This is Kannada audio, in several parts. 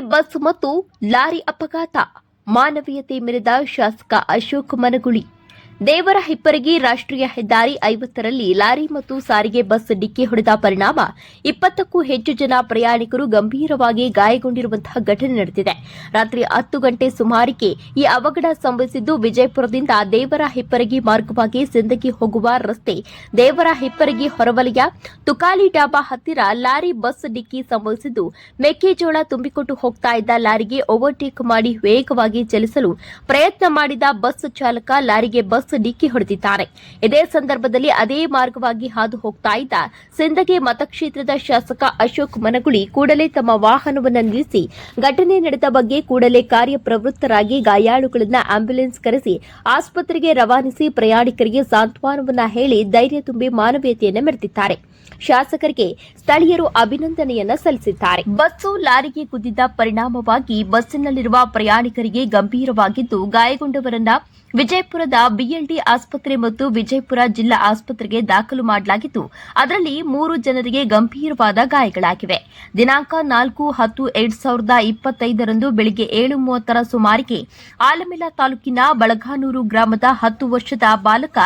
ಬಸ್ ಮತ್ತು ಲಾರಿ ಅಪಘಾತ. ಮಾನವೀಯತೆ ಮೆರೆದ ಶಾಸಕ ಅಶೋಕ್ ಮನಗುಳಿ. ದೇವರ ಹಿಪ್ಪರಗಿ ರಾಷ್ಟ್ರೀಯ ಹೆದ್ದಾರಿ ಐವತ್ತರಲ್ಲಿ ಲಾರಿ ಮತ್ತು ಸಾರಿಗೆ ಬಸ್ ಡಿಕ್ಕಿ ಹೊಡೆದ ಪರಿಣಾಮ ಇಪ್ಪತ್ತಕ್ಕೂ ಹೆಚ್ಚು ಜನ ಪ್ರಯಾಣಿಕರು ಗಂಭೀರವಾಗಿ ಗಾಯಗೊಂಡಿರುವಂತಹ ಘಟನೆ ನಡೆದಿದೆ. ರಾತ್ರಿ ಹತ್ತು ಗಂಟೆ ಸುಮಾರಿಗೆ ಈ ಅವಘಡ ಸಂಭವಿಸಿದ್ದು, ವಿಜಯಪುರದಿಂದ ದೇವರ ಹಿಪ್ಪರಗಿ ಮಾರ್ಗವಾಗಿ ಸಿಂದಗಿ ಹೋಗುವ ರಸ್ತೆ ದೇವರ ಹಿಪ್ಪರಗಿ ಹೊರವಲಯ, ತುಕಾಲಿ ಡಾಬಾ ಹತ್ತಿರ ಲಾರಿ ಬಸ್ ಡಿಕ್ಕಿ ಸಂಭವಿಸಿದ್ದು ಮೆಕ್ಕೆಜೋಳ ತುಂಬಿಕೊಟ್ಟು ಹೋಗ್ತಾ ಇದ್ದ ಲಾರಿಗೆ ಓವರ್ಟೇಕ್ ಮಾಡಿ ವೇಗವಾಗಿ ಚಲಿಸಲು ಪ್ರಯತ್ನ ಮಾಡಿದ ಬಸ್ ಚಾಲಕ ಲಾರಿಗೆ ಬಸ್ ಡಿಕ್ಕಿ ಹೊಡೆದಿದ್ದಾರೆ. ಇದೇ ಸಂದರ್ಭದಲ್ಲಿ ಅದೇ ಮಾರ್ಗವಾಗಿ ಹಾದು ಹೋಗ್ತಾ ಇದ್ದ ಸಿಂದಗಿ ಮತಕ್ಷೇತ್ರದ ಶಾಸಕ ಅಶೋಕ್ ಮನಗುಳಿ ಕೂಡಲೇ ತಮ್ಮ ವಾಹನವನ್ನು ನಿಲ್ಲಿಸಿ, ಘಟನೆ ನಡೆದ ಬಗ್ಗೆ ಕೂಡಲೇ ಕಾರ್ಯಪ್ರವೃತ್ತರಾಗಿ ಗಾಯಾಳುಗಳನ್ನು ಆಂಬ್ಯುಲೆನ್ಸ್ ಕರೆಸಿ, ಆಸ್ಪತ್ರೆಗೆ ರವಾನಿಸಿ ಪ್ರಯಾಣಿಕರಿಗೆ ಸಾಂತ್ವನವನ್ನ ಹೇಳಿ ಧೈರ್ಯ ತುಂಬಿ ಮಾನವೀಯತೆಯನ್ನು ಮೆರೆದಿದ್ದಾರೆ. ಶಾಸಕರಿಗೆ ಸ್ಥಳೀಯರು ಅಭಿನಂದನೆಯನ್ನ ಸಲ್ಲಿಸಿದ್ದಾರೆ. ಬಸ್ಸು ಲಾರಿಗೆ ಕುದ್ದಿದ್ದ ಪರಿಣಾಮವಾಗಿ ಬಸ್ಸಿನಲ್ಲಿರುವ ಪ್ರಯಾಣಿಕರಿಗೆ ಗಂಭೀರವಾಗಿದ್ದು ಗಾಯಗೊಂಡವರನ್ನ ವಿಜಯಪುರದ ಬಿಎಲ್ಡಿ ಆಸ್ಪತ್ರೆ ಮತ್ತು ವಿಜಯಪುರ ಜಿಲ್ಲಾ ಆಸ್ಪತ್ರೆಗೆ ದಾಖಲು ಮಾಡಲಾಗಿದ್ದು, ಅದರಲ್ಲಿ ಮೂರು ಜನರಿಗೆ ಗಂಭೀರವಾದ ಗಾಯಗಳಾಗಿವೆ. ದಿನಾಂಕ ನಾಲ್ಕು ಹತ್ತು ಎರಡ್ ಸಾವಿರದ ಇಪ್ಪತ್ತೈದರಂದು ಬೆಳಗ್ಗೆ ಏಳು ಮೂವತ್ತರ ಸುಮಾರಿಗೆ ಆಲಮೆಲ ತಾಲೂಕಿನ ಬಳಗಾನೂರು ಗ್ರಾಮದ ಹತ್ತು ವರ್ಷದ ಬಾಲಕ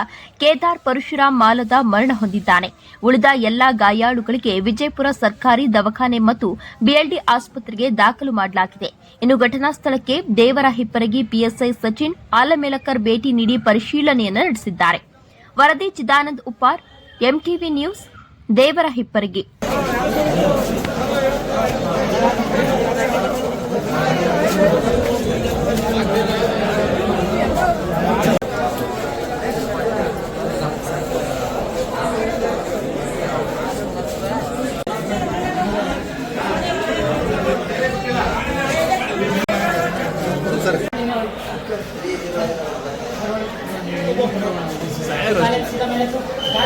ಕೇದಾರ್ ಪರಶುರಾಮ್ ಮಾಲದ ಮರಣ ಹೊಂದಿದ್ದಾನೆ. ಉಳಿದ ಎಲ್ಲಾ ಗಾಯಾಳುಗಳಿಗೆ ವಿಜಯಪುರ ಸರ್ಕಾರಿ ದವಾಖಾನೆ ಮತ್ತು ಬಿಎಲ್ಡಿ ಆಸ್ಪತ್ರೆಗೆ ದಾಖಲು ಮಾಡಲಾಗಿದೆ. ಇನ್ನು ಘಟನಾ ಸ್ಥಳಕ್ಕೆ ದೇವರ ಹಿಪ್ಪರಗಿ ಪಿಎಸ್ಐ ಸಚಿನ್ ಆಲಮೇಲಕರ್ ಭೇಟಿ ನೀಡಿ ಪರಿಶೀಲನೆಯನ್ನು ನಡೆಸಿದ್ದಾರೆ. ವರದಿ ಚಿದಾನಂದ್ ಉಪ್ಪಾರ್ ಎಂಟಿವಿ ನ್ಯೂಸ್ ದೇವರ ಹಿಪ್ಪರಗಿ.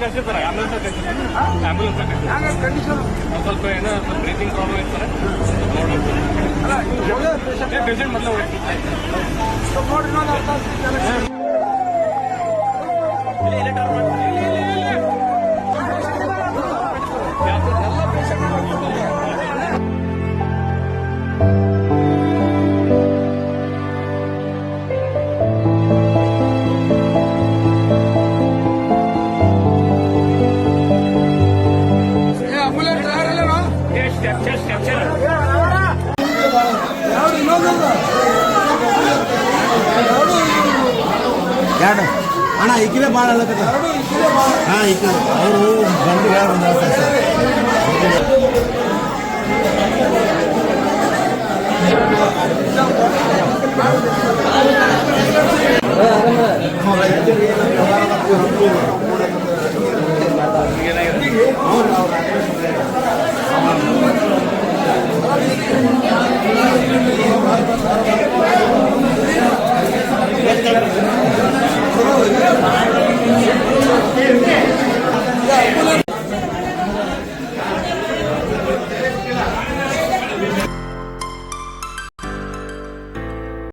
ಕಳ್ಸಿರ್ತಾರೆ ಆಂಬುಲೆನ್ಸ್ ಕಳ್ಸಿರ್ತಾರೆ ಸ್ವಲ್ಪ ಏನೋ ಬ್ರೀತಿಂಗ್ ಪ್ರಾಬ್ಲಮ್ ಇರ್ತಾರೆ ನೋಡಿ ಪೇಷಂಟ್ ಮೊದಲು ಹೋಗಿ ಇಕ್ಕಿದೆ ಭಾಳ ಅಲ್ಲಕತ್ತ ಹಾಂ ಇಕ್ಕಿದೆ ಅವರು ಬಂದು ಹೇಳ ಬಂದ ಸರ್